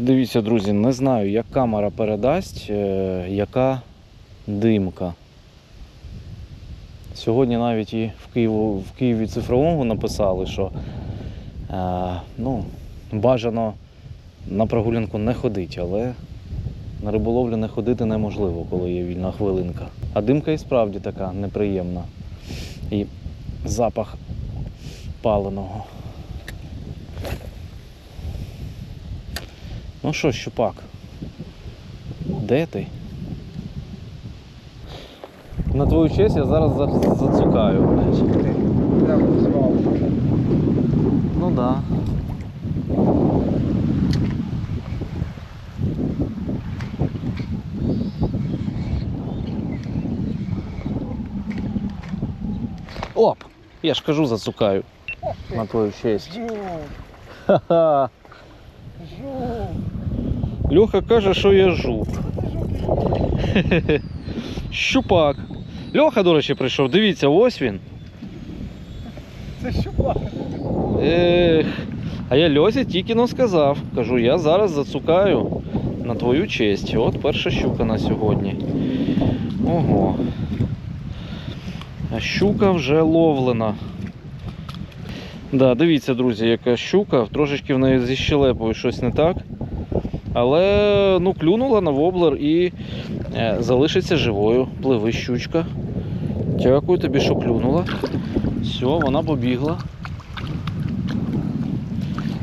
Дивіться, друзі, не знаю, як камера передасть, е, яка димка. Сьогодні навіть і в, Києву, в Києві цифровому написали, що е, ну, бажано на прогулянку не ходити, але на риболовлю не ходити неможливо, коли є вільна хвилинка. А димка і справді така неприємна. І запах паленого. Ну що, щупак? Де ти? На твою честь я зараз за- зацукаю. блядь. Прямо звал. Ну да. Оп! Я ж кажу, зацукаю. На твою честь. Ха-ха. жу. Льоха каже, що я жук. Щупак. Льоха, до речі, прийшов. Дивіться, ось він. Це щупак. Ех. А я Льосі тільки но сказав. Кажу, я зараз зацукаю на твою честь. От перша щука на сьогодні. Ого. А щука вже ловлена. Да, дивіться, друзі, яка щука. Трошечки в неї зі щелепою щось не так. Але ну, клюнула на воблер і е, залишиться живою. Пливи щучка. Дякую тобі, що клюнула. Все, вона побігла.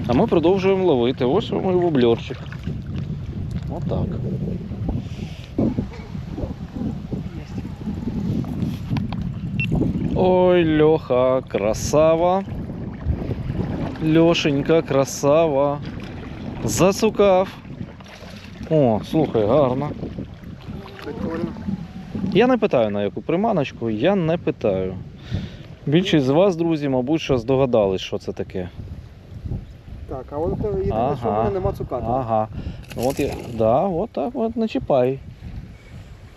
А ми продовжуємо ловити. Ось мій воблерчик. Отак. Ой, Льоха, красава. Льошенька, красава. Зацукав. О, слухай, гарно. Прикольно. Я не питаю на яку приманочку, я не питаю. Більшість з вас, друзі, мабуть, що здогадались, що це таке. Так, а от єдине, Ага. що в мене нема цукати. Ага. От я. Да, от так, от не чіпай.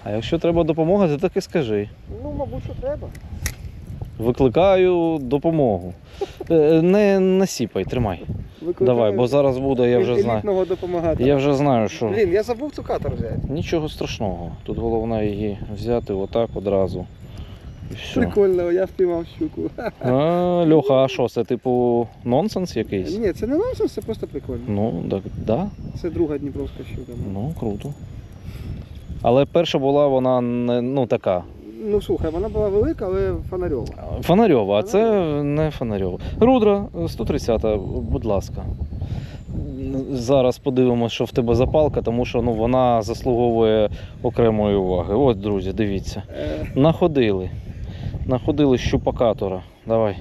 А якщо треба допомога, ти так і скажи. Ну, мабуть, що треба. Викликаю допомогу. Е, Не насіпай, тримай. Викликаю Давай, бо зараз буде, я вже знаю. допомагати. Я вже знаю, що Блін, я забув цукатор взяти. нічого страшного. Тут головне її взяти отак одразу. І все. Прикольно, я впіймав щуку. А, Льоха, а що, це типу нонсенс якийсь? Ні, це не нонсенс, це просто прикольно. Ну, так, да. Це друга дніпровська щука. Ну, круто. Але перша була вона не, ну, така. Ну слухай, вона була велика, але фонарьова. Фонарьова, а це не фонарьова. Рудра 130, будь ласка. Зараз подивимося, що в тебе запалка, тому що ну, вона заслуговує окремої уваги. Ось, друзі, дивіться. Е, Находили. Находили щупакатора. Давай.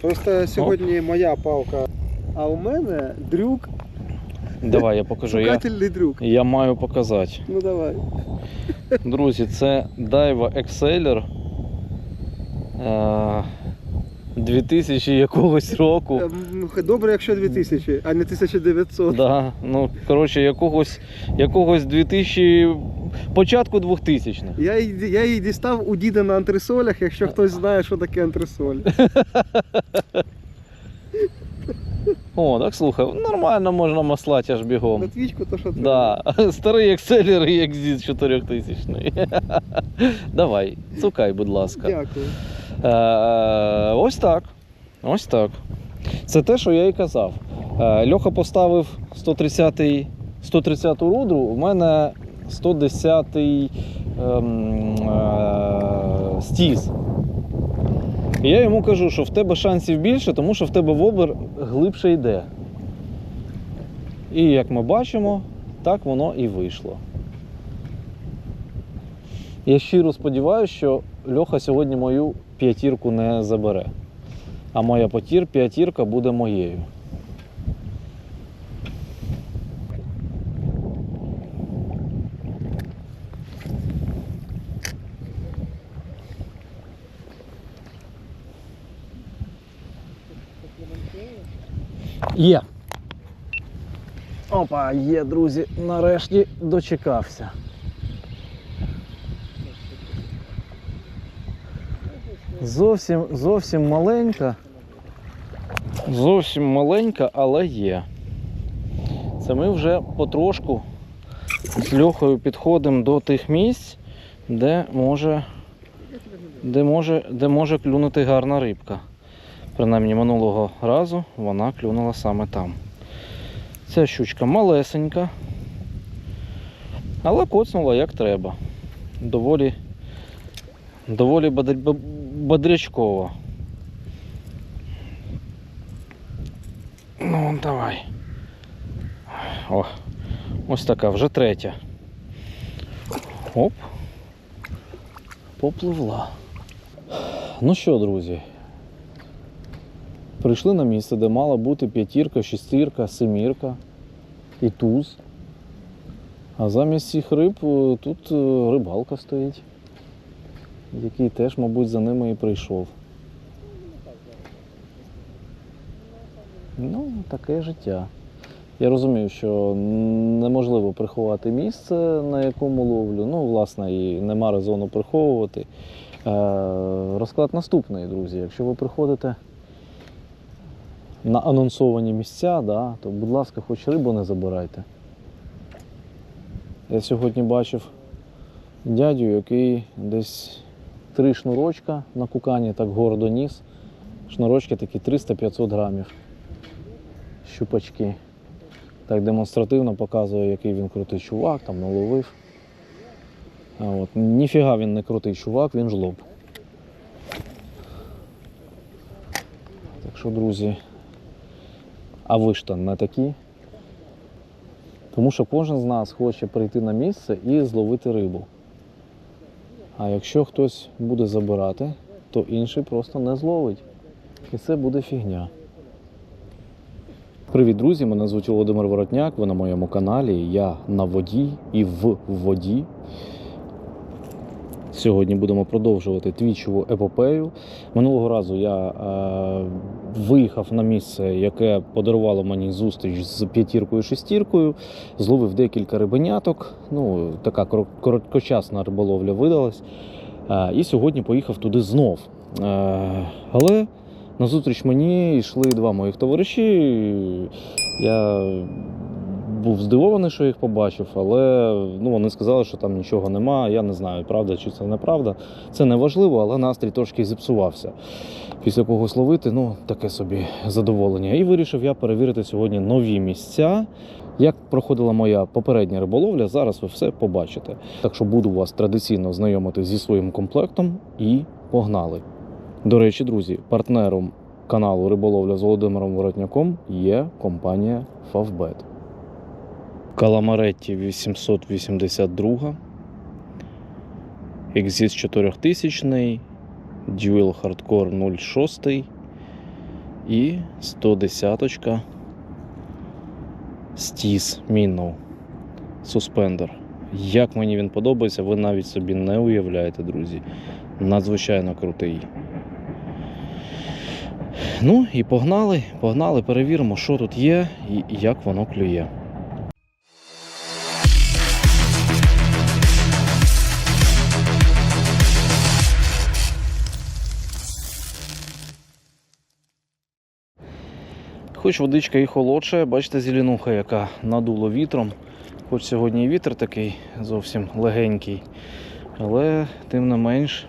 Просто сьогодні моя палка. А у мене дрюк, Давай, я покажу. Я, дрюк. я маю показати. Ну давай. Друзі, це Daiwa Exceller. Е, 2000 якогось року. Ем, Добре, якщо 2000, а не 1900. Да, ну, коротше, якогось, якогось 2000, початку 2000 х Я, її- я її дістав у діда на антресолях, якщо хтось знає, що таке антресоль. О, так слухай, нормально можна маслати аж На бігом. твічку то що це. Да, старий екселер і екзит 4000 Давай, цукай, будь ласка. Дякую. Е, ось так. Ось так. Це те, що я і казав. Е, Льоха поставив 130 130 рудру, у мене 110 ем, е, стіз. І я йому кажу, що в тебе шансів більше, тому що в тебе вобер глибше йде. І як ми бачимо, так воно і вийшло. Я щиро сподіваюся, що Льоха сьогодні мою п'ятірку не забере. А моя п'ятірка буде моєю. Є. Опа, є, друзі, нарешті дочекався. Зовсім, зовсім маленька. Зовсім маленька, але є. Це ми вже потрошку з Льохою підходимо до тих місць, де може, де може, де може клюнути гарна рибка. Принаймні минулого разу вона клюнула саме там. Ця щучка малесенька, але коцнула як треба. Доволі, доволі бодрячкова. Ну, давай. О, ось така, вже третя. Оп. Попливла. Ну що, друзі, прийшли на місце, де мала бути п'ятірка, шестірка, семірка і туз. А замість цих риб е, тут е, рибалка стоїть, який теж, мабуть, за ними і прийшов. Ну, таке життя. Я розумію, що неможливо приховати місце, на якому ловлю. Ну, власне, і нема резону приховувати. Е, розклад наступний, друзі. Якщо ви приходите на анонсовані місця, да, то, будь ласка, хоч рибу не забирайте. Я сьогодні бачив дядю, який десь три шнурочка на кукані так гордо ніс. Шнурочки такі 300-500 грамів. Щупачки. Так демонстративно показує, який він крутий чувак, там наловив. А от, ніфіга він не крутий чувак, він жлоб. Так що, друзі, а ви ж там не такі. Тому що кожен з нас хоче прийти на місце і зловити рибу. А якщо хтось буде забирати, то інший просто не зловить. І це буде фігня. Привіт, друзі! Мене звуть Володимир Воротняк. Ви на моєму каналі. Я на воді і в воді. Сьогодні будемо продовжувати твічову епопею. Минулого разу я е, виїхав на місце, яке подарувало мені зустріч з п'ятіркою шестіркою, зловив декілька рибеняток. Ну, така короткочасна риболовля видалась. Е, і сьогодні поїхав туди знов. Е, але назустріч мені йшли два моїх товариші. Я був здивований, що їх побачив, але ну, вони сказали, що там нічого нема. Я не знаю, правда чи це неправда. Це не важливо, але настрій трошки зіпсувався. Після когось ловити, ну таке собі задоволення. І вирішив я перевірити сьогодні нові місця. Як проходила моя попередня риболовля, зараз ви все побачите. Так що буду вас традиційно знайомити зі своїм комплектом і погнали. До речі, друзі, партнером каналу Риболовля з Володимиром Воротняком є компанія Favbet. Каламаретті 882, Exis 4000, Dual Hardcore 06 і 110 Stis Minnow Суспендер. Як мені він подобається, ви навіть собі не уявляєте, друзі. Надзвичайно крутий. Ну і погнали, погнали, перевіримо, що тут є і як воно клює. Хоч водичка і холодша, бачите, зеленуха, яка надуло вітром. Хоч сьогодні і вітер такий зовсім легенький, але тим не менш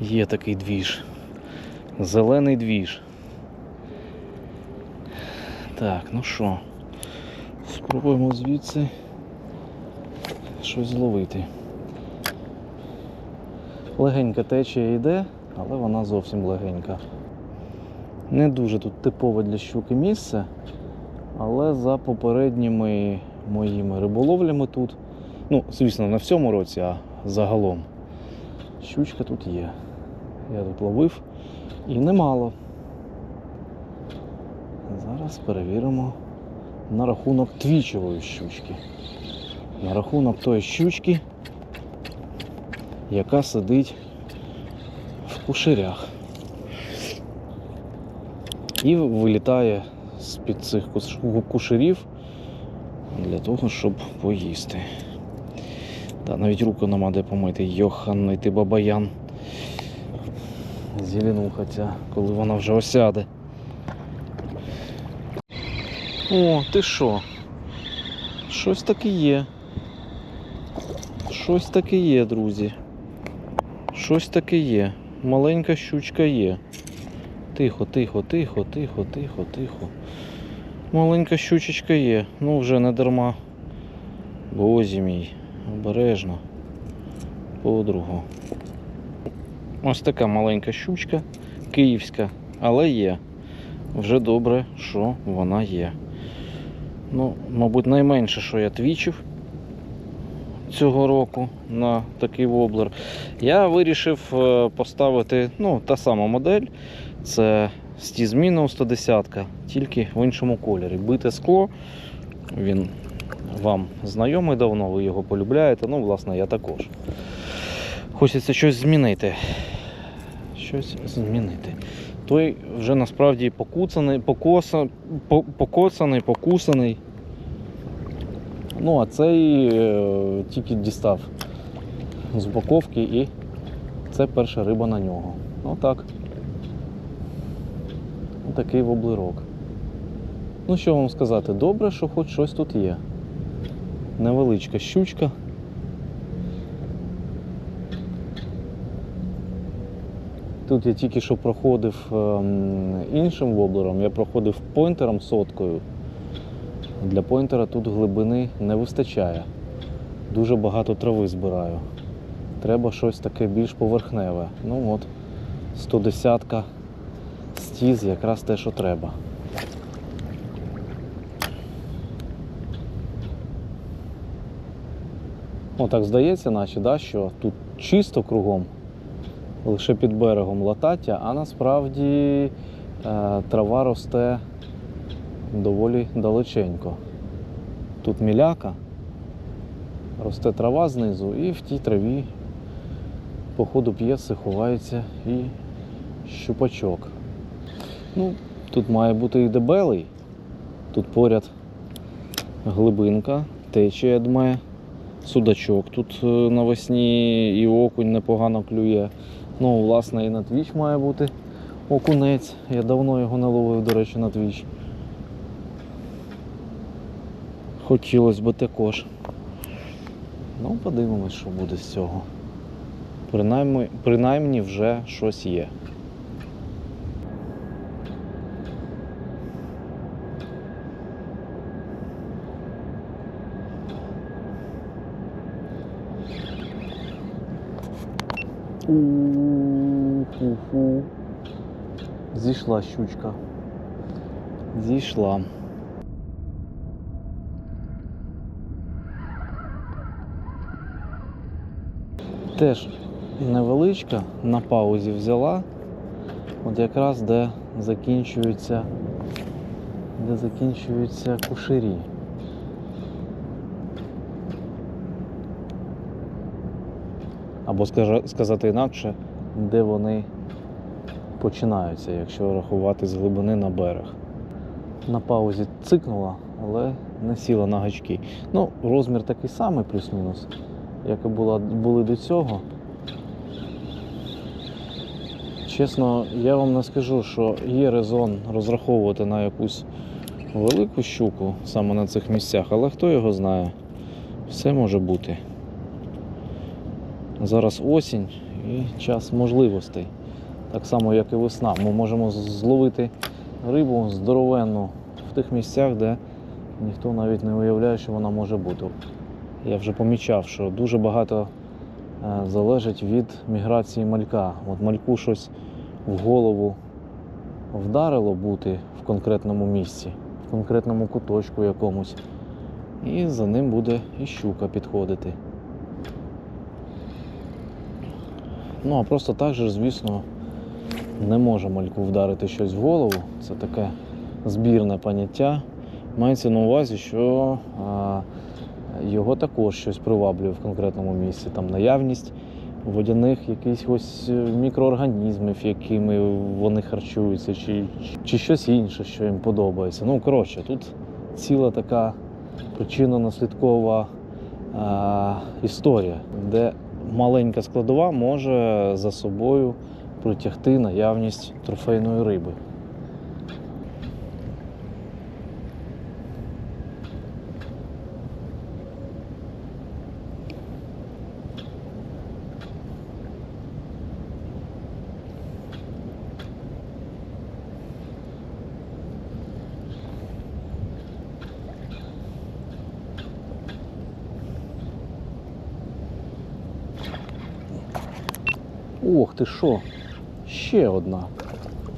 є такий двіж. Зелений двіж. Так, ну що, спробуємо звідси щось зловити. Легенька течія йде, але вона зовсім легенька. Не дуже тут типове для щуки місце, але за попередніми моїми риболовлями тут, ну, звісно, не в цьому році, а загалом, щучка тут є. Я тут ловив і немало. Зараз перевіримо на рахунок твічової щучки. На рахунок тої щучки, яка сидить в куширях. І вилітає з-під цих куш- куширів для того, щоб поїсти. Та навіть руку нема де помити. Йоханний ти бабаян. Зеленуха ця, коли вона вже осяде. О, ти що? Щось таке є. Щось таке є, друзі. Щось таке є. Маленька щучка є. Тихо, тихо, тихо, тихо, тихо, тихо. Маленька щучечка є. Ну вже не дарма. Бозі мій. Обережно. Подругу. Ось така маленька щучка, київська, але є. Вже добре, що вона є. Ну, мабуть, найменше, що я твічив цього року на такий воблер. Я вирішив е, поставити ну, та сама модель. Це Стізміно 110, тільки в іншому кольорі. Бите скло. Він вам знайомий давно, ви його полюбляєте. Ну, власне, я також. Хочеться щось змінити. Щось змінити. Той вже насправді покуцаний, покоса, по- покоцаний, покусаний. Ну, а цей е, тільки дістав з боковки і це перша риба на нього. Ну так. Такий воблерок. Ну, що вам сказати, добре, що хоч щось тут є. Невеличка щучка. Тут я тільки що проходив ем, іншим воблером, я проходив пойнтером соткою. Для пойнтера тут глибини не вистачає. Дуже багато трави збираю. Треба щось таке більш поверхневе. Ну от, 110-ка стіз якраз те, що треба. О, так здається, наче, да, що тут чисто кругом, лише під берегом латаття, а насправді е, трава росте доволі далеченько. Тут міляка, росте трава знизу, і в тій траві по ходу п'єси ховається і щупачок. Ну, тут має бути і дебелий. Тут поряд глибинка, течія дме, судачок тут е, навесні і окунь непогано клює. Ну, власне, і на твіч має бути окунець. Я давно його не ловив, до речі, на твіч. Хотілося б також. Ну, подивимось, що буде з цього. Принаймні, принаймні вже щось є. У-ху-ху. Зійшла щучка. Зійшла. Теж невеличка, на паузі взяла. От якраз де закінчуються, де закінчуються кушарі. Або сказати інакше, де вони починаються, якщо рахувати з глибини на берег. На паузі цикнула, але не сіла на гачки. Ну, розмір такий самий, плюс-мінус, як і була, були до цього. Чесно, я вам не скажу, що є резон розраховувати на якусь велику щуку саме на цих місцях, але хто його знає, все може бути. Зараз осінь і час можливостей. Так само, як і весна. Ми можемо зловити рибу здоровенну в тих місцях, де ніхто навіть не уявляє, що вона може бути. Я вже помічав, що дуже багато е, залежить від міграції малька. От мальку щось в голову вдарило бути в конкретному місці, в конкретному куточку якомусь. І за ним буде і щука підходити. Ну, а просто так же, звісно, не може мальку вдарити щось в голову. Це таке збірне поняття. Мається на увазі, що а, його також щось приваблює в конкретному місці. Там наявність водяних якихось е, мікроорганізмів, якими вони харчуються, чи, чи щось інше, що їм подобається. Ну, коротше, тут ціла така причинно-наслідкова історія, де маленька складова може за собою притягти наявність трофейної риби. Ох ти що? Ще одна.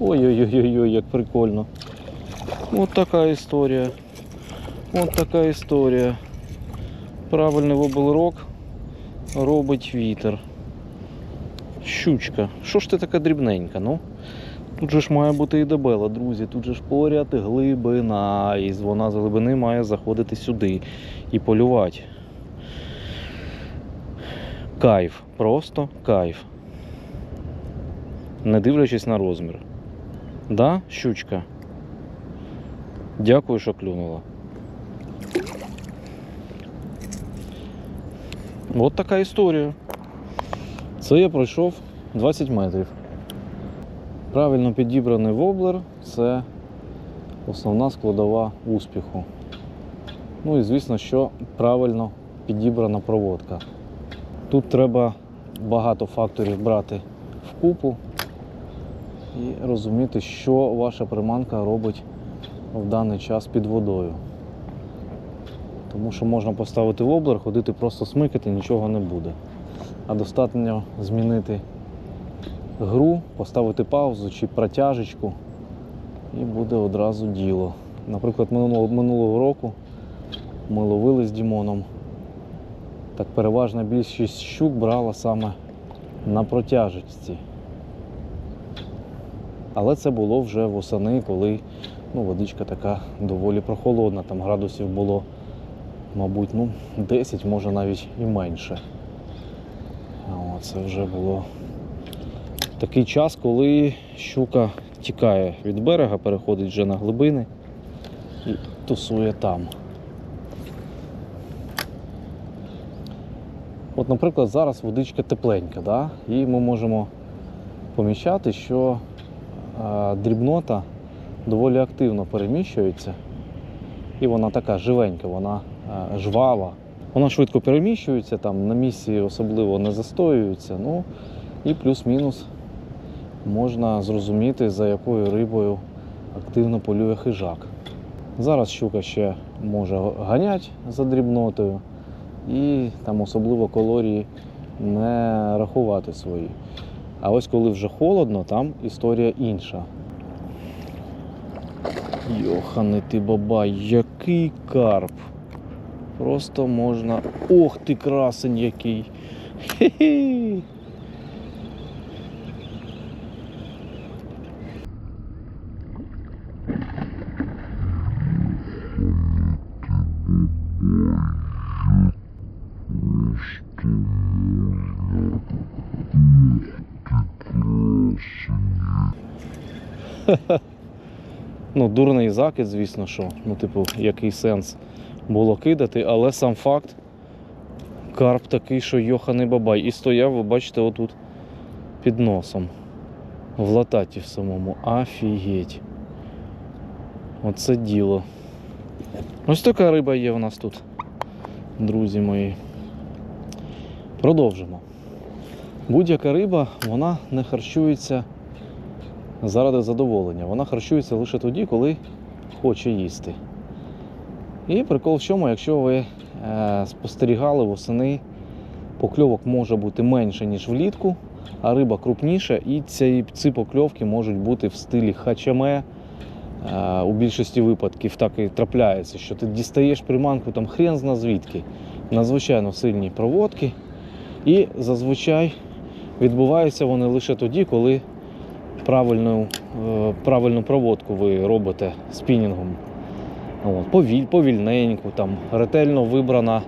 Ой-ой-ой, як прикольно. От така історія. От така історія. Правильний воблрок робить вітер. Щучка. Що ж ти така дрібненька, ну? Тут же ж має бути і дебела, друзі. Тут же ж поряд глибина. І вона з глибини має заходити сюди і полювати. Кайф. Просто кайф. Не дивлячись на розмір. Да, щучка? Дякую, що клюнула. От така історія. Це я пройшов 20 метрів. Правильно підібраний воблер це основна складова успіху. Ну і звісно, що правильно підібрана проводка. Тут треба багато факторів брати вкупу і розуміти, що ваша приманка робить в даний час під водою. Тому що можна поставити воблер, ходити просто смикати, нічого не буде. А достатньо змінити гру, поставити паузу чи протяжечку, і буде одразу діло. Наприклад, минулого, року ми ловили з Дімоном. Так переважна більшість щук брала саме на протяжечці. Але це було вже восени, коли ну, водичка така доволі прохолодна, там градусів було, мабуть, ну, 10, може навіть і менше. О, це вже було такий час, коли щука тікає від берега, переходить вже на глибини і тусує там. От, наприклад, зараз водичка тепленька, да? і ми можемо помічати, що дрібнота доволі активно переміщується. І вона така живенька, вона е, жвава. Вона швидко переміщується, там на місці особливо не застоюється. Ну і плюс-мінус можна зрозуміти, за якою рибою активно полює хижак. Зараз щука ще може ганяти за дрібнотою і там особливо калорії не рахувати свої. А ось коли вже холодно, там історія інша. Йохани ти бабай, який карп. Просто можна. Ох ти красень який. Хе-хе. Ну, дурний закид, звісно, що. Ну, типу, який сенс було кидати, але сам факт. Карп такий, що йоханий бабай. І стояв, ви бачите, отут під носом. В лататі в самому. Офігеть. Оце діло. Ось така риба є в нас тут, друзі мої. Продовжимо. Будь-яка риба, вона не харчується заради задоволення. Вона харчується лише тоді, коли хоче їсти. І прикол в чому, якщо ви е, спостерігали восени, покльовок може бути менше, ніж влітку, а риба крупніша, і ці, ці покльовки можуть бути в стилі хачаме. Е, у більшості випадків так і трапляється, що ти дістаєш приманку там хрен зна звідки, надзвичайно сильні проводки. І зазвичай відбуваються вони лише тоді, коли правильну, е, правильну проводку ви робите спінінгом. Повіль, повільненьку, там, ретельно вибрана е,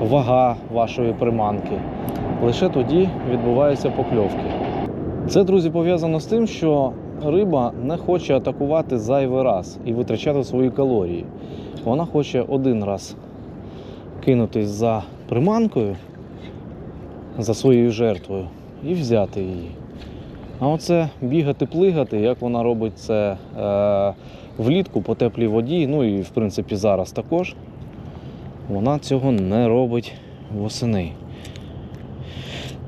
вага вашої приманки. Лише тоді відбуваються покльовки. Це, друзі, пов'язано з тим, що риба не хоче атакувати зайвий раз і витрачати свої калорії. Вона хоче один раз кинутись за приманкою, за своєю жертвою і взяти її. А оце бігати, плигати, як вона робить це е, влітку по теплій воді, ну і в принципі зараз також, вона цього не робить восени.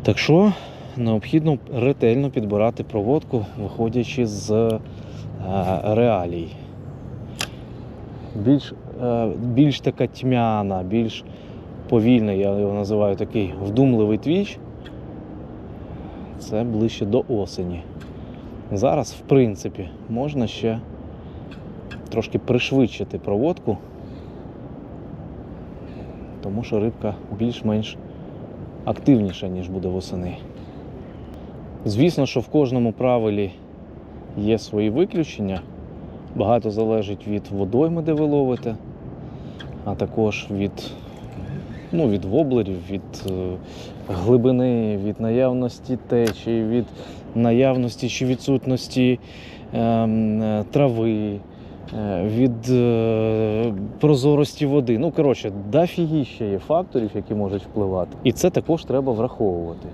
Так що необхідно ретельно підбирати проводку, виходячи з е, реалій. Більш, е, більш така тьмяна, більш повільний, я його називаю такий вдумливий твіч, це ближче до осені. Зараз, в принципі, можна ще трошки пришвидшити проводку, тому що рибка більш-менш активніша, ніж буде восени. Звісно, що в кожному правилі є свої виключення. Багато залежить від водойми, де ви ловите, а також від, ну, від воблерів, від е, глибини, від наявності течії, від наявності чи відсутності ем, е, трави, е, від прозорості води. Ну, коротше, дофігіще є факторів, які можуть впливати. І це також треба враховувати.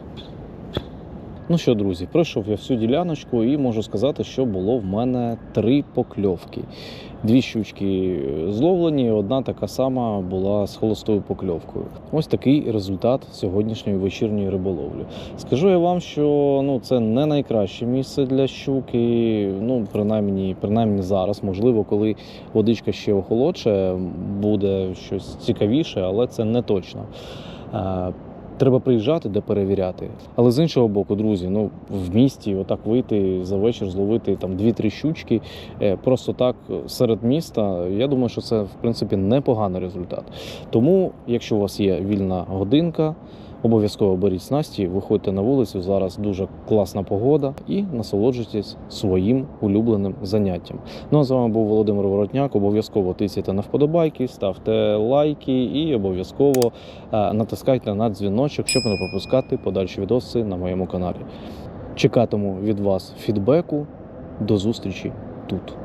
Ну що, друзі, пройшов я всю діляночку і можу сказати, що було в мене три покльовки. Дві щучки зловлені, одна така сама була з холостою покльовкою. Ось такий результат сьогоднішньої вечірньої риболовлі. Скажу я вам, що ну, це не найкраще місце для щуки. Ну, принаймні, принаймні зараз. Можливо, коли водичка ще охолодше, буде щось цікавіше, але це не точно. Треба приїжджати, де перевіряти. Але з іншого боку, друзі, ну в місті отак вийти за вечір, зловити там дві-три щучки е, просто так е, серед міста. Я думаю, що це в принципі непоганий результат. Тому, якщо у вас є вільна годинка, обов'язково беріть снасті, виходьте на вулицю. Зараз дуже класна погода і насолоджуйтесь своїм улюбленим заняттям. Ну а з вами був Володимир Воротняк. Обов'язково тисяйте на вподобайки, ставте лайки і обов'язково е, натискайте на дзвіночок, щоб не пропускати подальші відоси на моєму каналі. Чекатиму від вас фідбеку. До зустрічі тут.